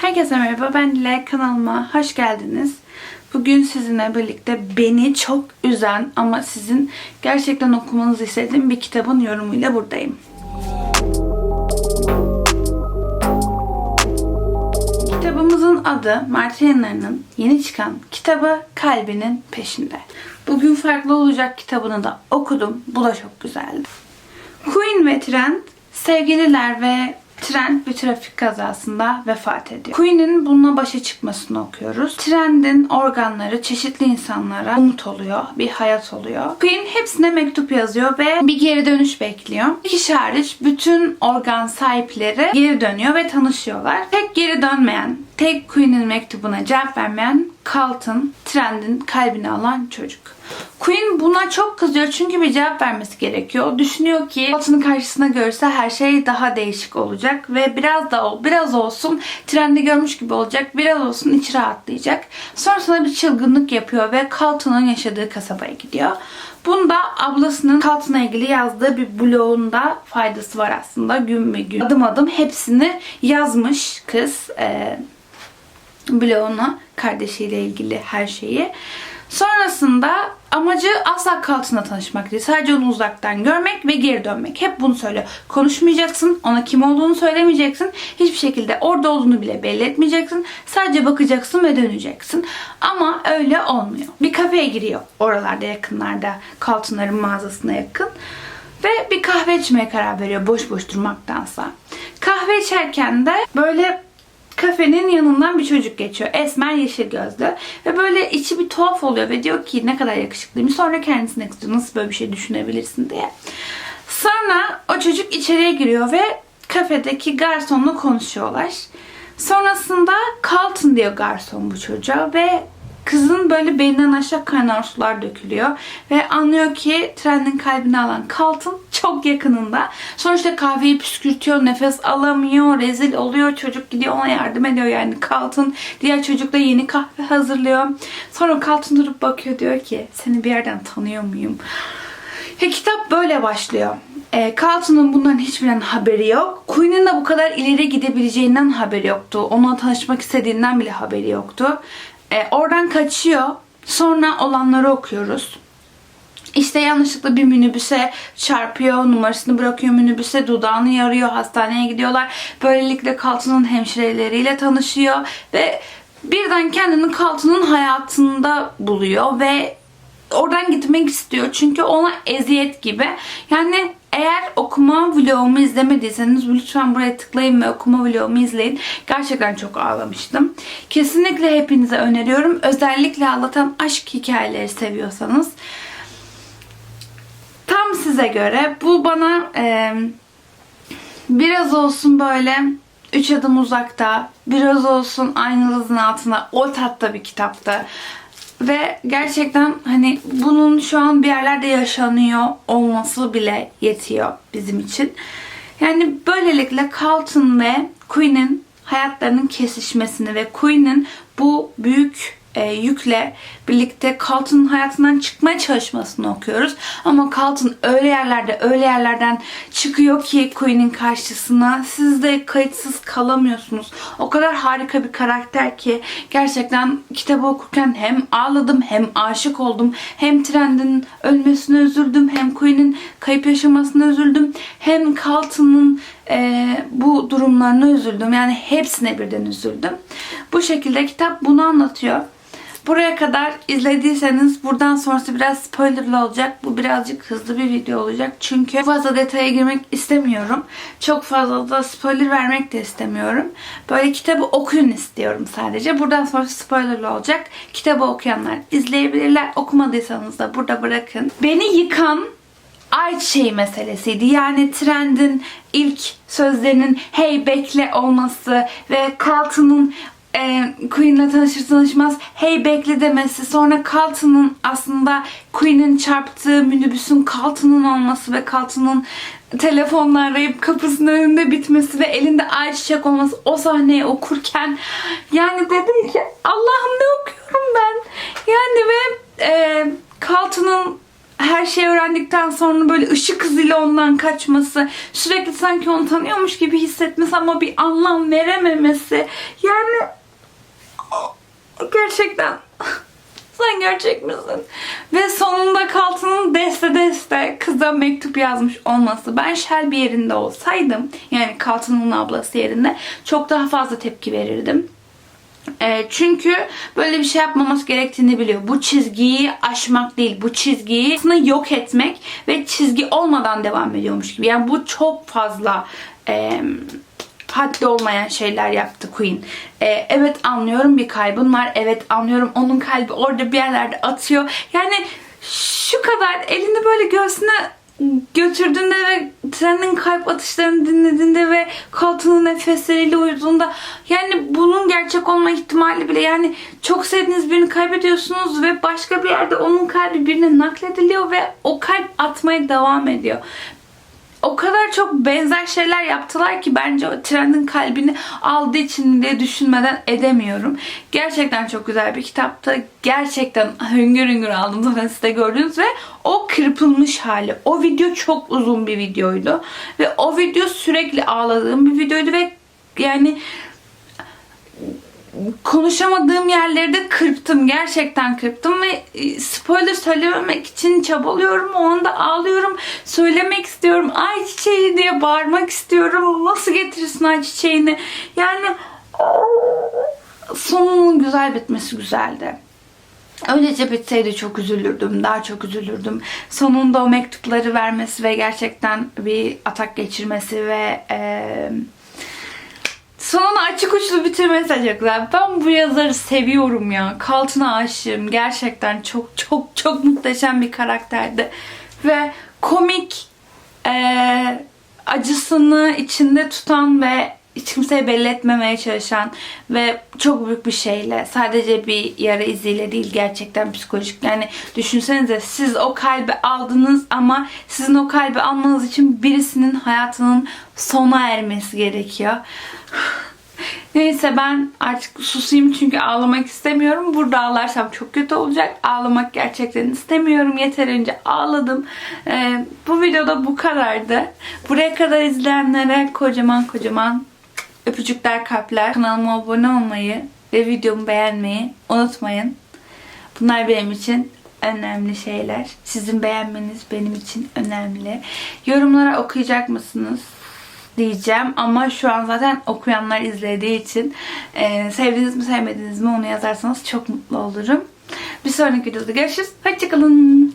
Herkese merhaba, ben Dile. Kanalıma hoş geldiniz. Bugün sizinle birlikte beni çok üzen ama sizin gerçekten okumanızı istediğim bir kitabın yorumuyla buradayım. Kitabımızın adı Mert Yayınları'nın yeni çıkan kitabı Kalbinin Peşinde. Bugün farklı olacak kitabını da okudum. Bu da çok güzeldi. Queen ve Trent sevgililer ve Trent bir trafik kazasında vefat ediyor. Queen'in bununla başa çıkmasını okuyoruz. Trent'in organları çeşitli insanlara umut oluyor, bir hayat oluyor. Queen hepsine mektup yazıyor ve bir geri dönüş bekliyor. Bir kişi hariç bütün organ sahipleri geri dönüyor ve tanışıyorlar. Tek geri dönmeyen, tek Queen'in mektubuna cevap vermeyen Carlton, Trent'in kalbini alan çocuk. Queen buna çok kızıyor çünkü bir cevap vermesi gerekiyor. Düşünüyor ki Carlton'ın karşısına görse her şey daha değişik olacak ve biraz da biraz olsun trendi görmüş gibi olacak. Biraz olsun içi rahatlayacak. Sonrasında bir çılgınlık yapıyor ve Carlton'ın yaşadığı kasabaya gidiyor. Bunda ablasının Carlton'la ilgili yazdığı bir blogunda faydası var aslında. Gün be gün adım adım hepsini yazmış kız. Ee, bloğuna kardeşiyle ilgili her şeyi. Sonrasında amacı asla Carlton'la tanışmak değil. Sadece onu uzaktan görmek ve geri dönmek. Hep bunu söylüyor. Konuşmayacaksın, ona kim olduğunu söylemeyeceksin. Hiçbir şekilde orada olduğunu bile belli etmeyeceksin. Sadece bakacaksın ve döneceksin. Ama öyle olmuyor. Bir kafeye giriyor oralarda yakınlarda Carlton'ların mağazasına yakın. Ve bir kahve içmeye karar veriyor boş boş durmaktansa. Kahve içerken de böyle kafenin yanından bir çocuk geçiyor. Esmer yeşil gözlü. Ve böyle içi bir tuhaf oluyor ve diyor ki ne kadar yakışıklıymış. Sonra kendisine kızıyor nasıl böyle bir şey düşünebilirsin diye. Sonra o çocuk içeriye giriyor ve kafedeki garsonla konuşuyorlar. Sonrasında Carlton diyor garson bu çocuğa ve kızın böyle belinden aşağı kaynar sular dökülüyor. Ve anlıyor ki trenin kalbini alan Carlton çok yakınında. Sonuçta kahveyi püskürtüyor, nefes alamıyor, rezil oluyor. Çocuk gidiyor ona yardım ediyor yani Carlton. Diğer çocuk da yeni kahve hazırlıyor. Sonra Carlton durup bakıyor diyor ki seni bir yerden tanıyor muyum? Ve kitap böyle başlıyor. E, Carlton'un bunların hiçbirinden haberi yok. Queen'in de bu kadar ileri gidebileceğinden haberi yoktu. Onunla tanışmak istediğinden bile haberi yoktu. E, oradan kaçıyor. Sonra olanları okuyoruz. İşte yanlışlıkla bir minibüse çarpıyor, numarasını bırakıyor minibüse, dudağını yarıyor, hastaneye gidiyorlar. Böylelikle Carlton'un hemşireleriyle tanışıyor ve birden kendini Carlton'un hayatında buluyor ve oradan gitmek istiyor. Çünkü ona eziyet gibi. Yani eğer okuma vlogumu izlemediyseniz lütfen buraya tıklayın ve okuma vlogumu izleyin. Gerçekten çok ağlamıştım. Kesinlikle hepinize öneriyorum. Özellikle ağlatan aşk hikayeleri seviyorsanız. Tam size göre. Bu bana e, biraz olsun böyle üç adım uzakta, biraz olsun aynanızın altında o tatta bir kitaptı. Ve gerçekten hani bunun şu an bir yerlerde yaşanıyor olması bile yetiyor bizim için. Yani böylelikle Carlton ve Queen'in hayatlarının kesişmesini ve Queen'in bu büyük e, yükle birlikte Carlton'ın hayatından çıkmaya çalışmasını okuyoruz. Ama Carlton öyle yerlerde öyle yerlerden çıkıyor ki Queen'in karşısına. Siz de kayıtsız kalamıyorsunuz. O kadar harika bir karakter ki gerçekten kitabı okurken hem ağladım hem aşık oldum. Hem Trent'in ölmesine üzüldüm hem Queen'in kayıp yaşamasına üzüldüm. Hem Carlton'ın e, bu durumlarına üzüldüm. Yani hepsine birden üzüldüm. Bu şekilde kitap bunu anlatıyor. Buraya kadar izlediyseniz buradan sonrası biraz spoilerlı olacak. Bu birazcık hızlı bir video olacak. Çünkü fazla detaya girmek istemiyorum. Çok fazla da spoiler vermek de istemiyorum. Böyle kitabı okuyun istiyorum sadece. Buradan sonrası spoilerlı olacak. Kitabı okuyanlar izleyebilirler. Okumadıysanız da burada bırakın. Beni yıkan ayçiçeği meselesiydi. Yani trendin ilk sözlerinin hey bekle olması ve Carlton'un e, Queen'le tanışır tanışmaz hey bekle demesi sonra Carlton'un aslında Queen'in çarptığı minibüsün Carlton'un olması ve Carlton'un telefonla arayıp kapısının önünde bitmesi ve elinde ayçiçek olması o sahneyi okurken yani dedim ki Allah'ım ne okuyorum ben yani ve e, Carlton'un her şeyi öğrendikten sonra böyle ışık hızıyla ondan kaçması, sürekli sanki onu tanıyormuş gibi hissetmesi ama bir anlam verememesi. Yani gerçekten sen gerçek misin? Ve sonunda Kaltın'ın deste deste kıza mektup yazmış olması. Ben Shelby yerinde olsaydım yani Kaltın'ın ablası yerinde çok daha fazla tepki verirdim. E, çünkü böyle bir şey yapmaması gerektiğini biliyor. Bu çizgiyi aşmak değil. Bu çizgiyi aslında yok etmek ve çizgi olmadan devam ediyormuş gibi. Yani bu çok fazla e, haddi olmayan şeyler yaptı Queen. E, evet anlıyorum bir kaybın var. Evet anlıyorum onun kalbi orada bir yerlerde atıyor. Yani şu kadar elini böyle göğsüne götürdüğünde ve trenin kalp atışlarını dinlediğinde ve Colton'un nefesleriyle uyuduğunda yani bunun gerçek olma ihtimali bile yani çok sevdiğiniz birini kaybediyorsunuz ve başka bir yerde onun kalbi birine naklediliyor ve o kalp atmaya devam ediyor o kadar çok benzer şeyler yaptılar ki bence o trendin kalbini aldığı için diye düşünmeden edemiyorum. Gerçekten çok güzel bir kitaptı. Gerçekten hüngür hüngür aldım zaten siz de gördünüz ve o kırpılmış hali. O video çok uzun bir videoydu. Ve o video sürekli ağladığım bir videoydu ve yani konuşamadığım yerleri de kırptım. Gerçekten kırptım ve e, spoiler söylememek için çabalıyorum. O anda ağlıyorum. Söylemek istiyorum. Ay çiçeği diye bağırmak istiyorum. Nasıl getirirsin ay çiçeğini? Yani sonunun güzel bitmesi güzeldi. Öylece bitseydi çok üzülürdüm. Daha çok üzülürdüm. Sonunda o mektupları vermesi ve gerçekten bir atak geçirmesi ve eee Sonunu açık uçlu güzel. Ben bu yazarı seviyorum ya. Kaltına aşığım. Gerçekten çok çok çok muhteşem bir karakterdi. Ve komik eee, acısını içinde tutan ve hiç kimseye belli etmemeye çalışan ve çok büyük bir şeyle sadece bir yara iziyle değil gerçekten psikolojik yani düşünsenize siz o kalbi aldınız ama sizin o kalbi almanız için birisinin hayatının sona ermesi gerekiyor. Neyse ben artık susayım çünkü ağlamak istemiyorum. Burada ağlarsam çok kötü olacak. Ağlamak gerçekten istemiyorum. Yeterince ağladım. Ee, bu videoda bu kadardı. Buraya kadar izleyenlere kocaman kocaman öpücükler kalpler. Kanalıma abone olmayı ve videomu beğenmeyi unutmayın. Bunlar benim için önemli şeyler. Sizin beğenmeniz benim için önemli. Yorumlara okuyacak mısınız? diyeceğim ama şu an zaten okuyanlar izlediği için e, sevdiniz mi sevmediniz mi onu yazarsanız çok mutlu olurum. Bir sonraki videoda görüşürüz. Hoşçakalın.